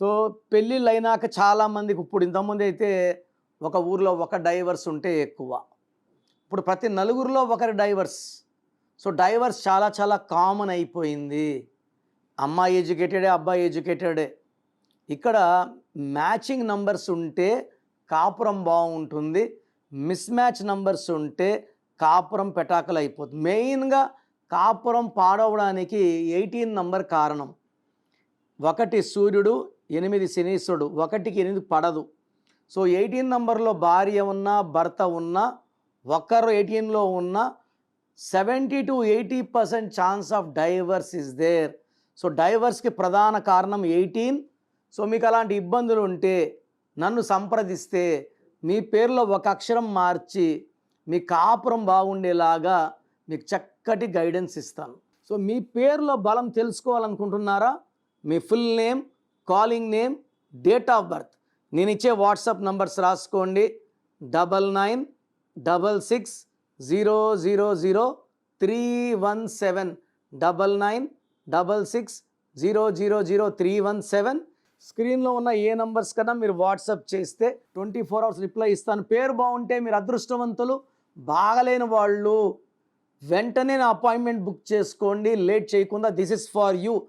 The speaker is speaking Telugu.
సో పెళ్ళిళ్ళు అయినాక చాలామందికి ఇప్పుడు ఇంతకుముందు అయితే ఒక ఊర్లో ఒక డైవర్స్ ఉంటే ఎక్కువ. ఇప్పుడు ప్రతి నలుగురిలో ఒకరి డైవర్స్. సో డైవర్స్ చాలా చాలా కామన్ అయిపోయింది. అమ్మాయి ఎడ్యుకేటెడే అబ్బాయి ఎడ్యుకేటెడే. ఇక్కడ మ్యాచింగ్ నంబర్స్ ఉంటే కాపురం బాగుంటుంది. మిస్ మ్యాచ్ నంబర్స్ ఉంటే కాపురం పెటాకలు అయిపోతుంది. మెయిన్గా కాపురం పాడవడానికి ఎయిటీన్ నంబర్ కారణం. ఒకటి సూర్యుడు ఎనిమిది శనీశ్వరుడు ఒకటికి ఎనిమిది పడదు. సో ఎయిటీన్ నంబర్లో భార్య ఉన్నా భర్త ఉన్నా ఒకరు ఎయిటీన్లో ఉన్న seventy two eighty percent chance of divorce is there. So డైవర్స్కి ప్రధాన కారణం ఎయిటీన్. సో మీకు అలాంటి ఇబ్బందులు ఉంటే నన్ను సంప్రదిస్తే మీ పేరులో ఒక అక్షరం మార్చి మీ కాపురం బాగుండేలాగా మీకు చక్కటి గైడెన్స్ ఇస్తాను. సో మీ పేరులో బలం తెలుసుకోవాలనుకుంటున్నారా? మీ full name calling name date of birth. నేను ఇచ్చే వాట్సాప్ నంబర్స్ రాసుకోండి. Double nine double six zero zero zero three one seven. Double nine double six zero zero zero three one seven. స్క్రీన్లో ఉన్న ఏ నంబర్స్ కన్నా మీరు వాట్సాప్ చేస్తే ట్వంటీ ఫోర్ అవర్స్ రిప్లై ఇస్తాను. పేరు బాగుంటే మీరు అదృష్టవంతులు బాగలేని వాళ్ళు వెంటనే నా అపాయింట్మెంట్ బుక్ చేసుకోండి. లేట్ చేయకుండా దిస్ ఇస్ ఫార్ యూ.